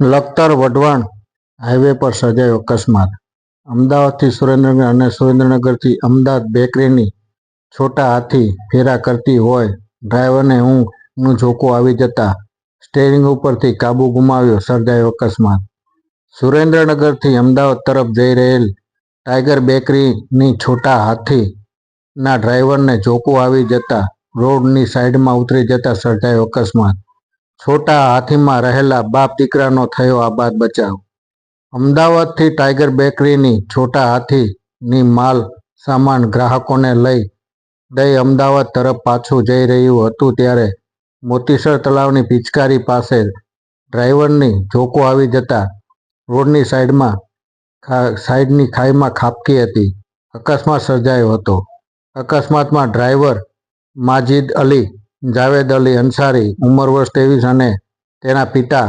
Lakhtar Wadhwan highway પર સર્જાયો અકસ્માત. અમદાવાદથી સુરેન્દ્રનગર અને સુરેન્દ્રનગરથી અમદાવાદ બેકરીની છોટા હાથી ફેરા કરતી હોય ડ્રાઈવરને ઊંઘનું ઝોકું આવી જતા સ્ટેરિંગ ઉપરથી કાબુ ગુમાવ્યો, સર્જાયો અકસ્માત. સુરેન્દ્રનગરથી અમદાવાદ તરફ જઈ રહેલ ટાઈગર બેકરીની છોટા હાથીના ડ્રાઈવરને ઝોકું આવી જતા રોડની સાઈડમાં ઉતરી જતા સર્જાયો અકસ્માત. છોટા હાથીમાં રહેલા બાપ દીકરાનો થયો આબાદ બચાવ. અમદાવાદથી ટાઈગર બેકરીની છોટા હાથીની માલ સામાન ગ્રાહકોને લઈ દઈ અમદાવાદ તરફ પાછું જઈ રહ્યું હતું ત્યારે મોતીસર તળાવની પિચકારી પાસે ડ્રાઈવરની ઝોકું આવી જતા રોડની સાઈડમાં સાઈડની ખાઈમાં ખાબકી હતી. અકસ્માત સર્જાયો હતો. અકસ્માતમાં ડ્રાઈવર માજીદ અલી જાવેદ અલી અંસારી ઉંમર વર્ષ ત્રેવીસ અને તેના પિતા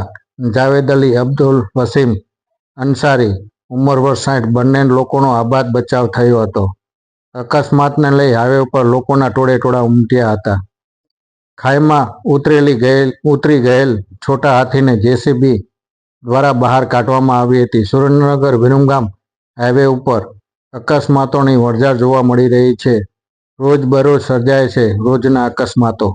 જાવેદ અલી અબ્દુલ વસીમ અંસારી ઉંમર વર્ષ સાઠ. બંને લોકોનો આબાદ બચાવ થયો હતો. અકસ્માતને લઈ હાઈવે ઉપર લોકોના ટોળે ટોળા ઉમટ્યા હતા. ખાઈમાં ઉતરેલી ગયેલ, ઉતરી ગયેલ છોટા હાથીને જેસીબી દ્વારા બહાર કાઢવામાં આવી હતી. સુરેન્દ્રનગર વિરમગામ હાઈવે ઉપર અકસ્માતોની વરજાર જોવા મળી રહી છે. રોજબરોજ સર્જાય છે રોજના અકસ્માતો.